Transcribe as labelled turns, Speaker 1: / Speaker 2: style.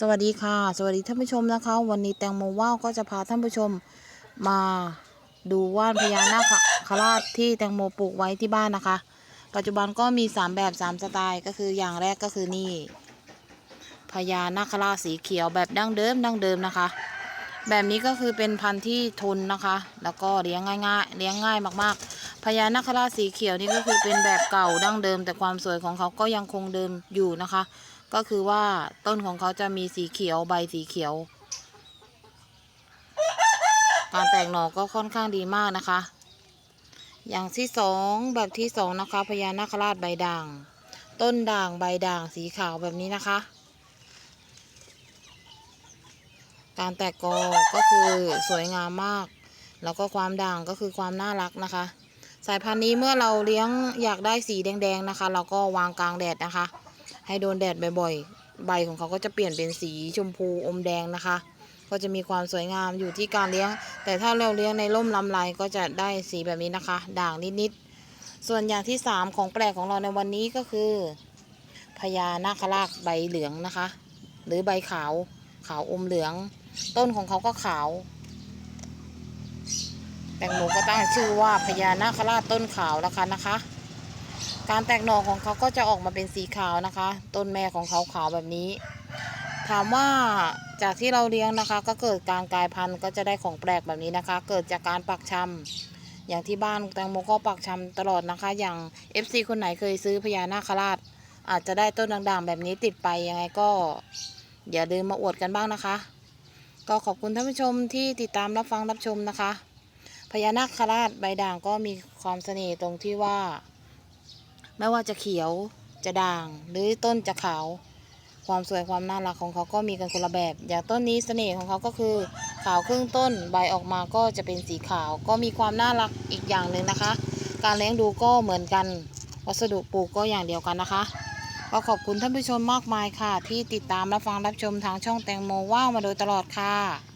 Speaker 1: สวัสดีค่ะ สวัสดีท่านผู้ชมนะคะ วันนี้แตงโมว่าวก็จะพาท่านผู้ชมมาดูว่านพญานาคราชที่แตงโมปลูกไว้ที่บ้านนะคะ ปัจจุบันก็มี 3 แบบ 3 สไตล์ก็คืออย่างแรกก็คือนี่พญานาคราชสีเขียวแบบดั้งเดิมดั้งเดิมนะคะ แบบนี้ก็คือเป็นพันธุ์ที่ทนนะคะ แล้วก็เลี้ยงง่ายๆเลี้ยงง่ายมากๆพญานาคราชสีเขียวนี่ก็คือเป็นแบบเก่าดั้งเดิม แต่ความสวยของเขาก็ยังคงเดิมอยู่นะคะ ก็คือว่าต้นของเขาจะมีสีเขียวใบสีเขียว การแตกหน่อก็ค่อนข้างดีมากนะคะ อย่างที่สองแบบที่สองนะคะพญานาคราชใบด่าง ต้นด่างใบด่างสีขาวแบบนี้นะคะ การแตกกอก็คือสวยงามมาก แล้วก็ความด่างก็คือความน่ารักนะคะ สายพันธุ์นี้เมื่อเราเลี้ยงอยากได้สีแดงๆนะคะ เราก็วางกลางแดดนะคะ ให้โดนแดดบ่อยๆ ใบของเขาก็จะเปลี่ยนเป็นสีชมพูอมแดงนะคะ ก็จะมีความสวยงามอยู่ที่การเลี้ยง แต่ถ้าเราเลี้ยงในร่มลำไรก็จะได้สีแบบนี้นะคะ ด่างนิดๆ ส่วนอย่างที่สามของแปลกของเราในวันนี้ก็คือพญานาคราชใบเหลืองนะคะ หรือใบขาวขาวอมเหลือง ต้นของเขาก็ขาว แตงโมก็ตั้งชื่อว่าพญานาคราชต้นขาวแล้วกันนะคะ การแตกหน่อของเขาก็จะออกมาเป็นสีขาวนะคะ ต้นแม่ของเขาขาวแบบนี้ ถามว่าจากที่เราเลี้ยงนะคะ ก็เกิดการกลายพันธุ์ก็จะได้ของแปลกแบบนี้นะคะ เกิดจากการปักชำอย่างที่บ้านแตงโมก็ปักชำตลอดนะคะ อย่าง FC คนไหนเคยซื้อพญานาคราช อาจจะได้ต้นด่างๆ แบบนี้ติดไปยังไงก็อย่าลืมมาอวดกันบ้างนะคะ ก็ขอบคุณท่านผู้ชมที่ติดตามรับฟังรับชมนะคะพญานาคราชใบด่างก็มีความเสน่ห์ตรงที่ว่า ไม่ว่าจะเขียวจะด่าง หรือต้นจะขาว ความสวยความน่ารักของเขาก็มีกันคนละแบบ อย่างต้นนี้เสน่ห์ของเขาก็คือ ขาวครึ่งต้นใบออกมาก็จะเป็นสีขาว ก็มีความน่ารักอีกอย่างหนึ่งนะคะ การเลี้ยงดูก็เหมือนกัน วัสดุปลูกก็อย่างเดียวกันนะคะก็ขอบคุณท่านผู้ชมมากมายค่ะ ที่ติดตามรับฟังรับชมทางช่องแตงโมว่าวมาโดยตลอดค่ะ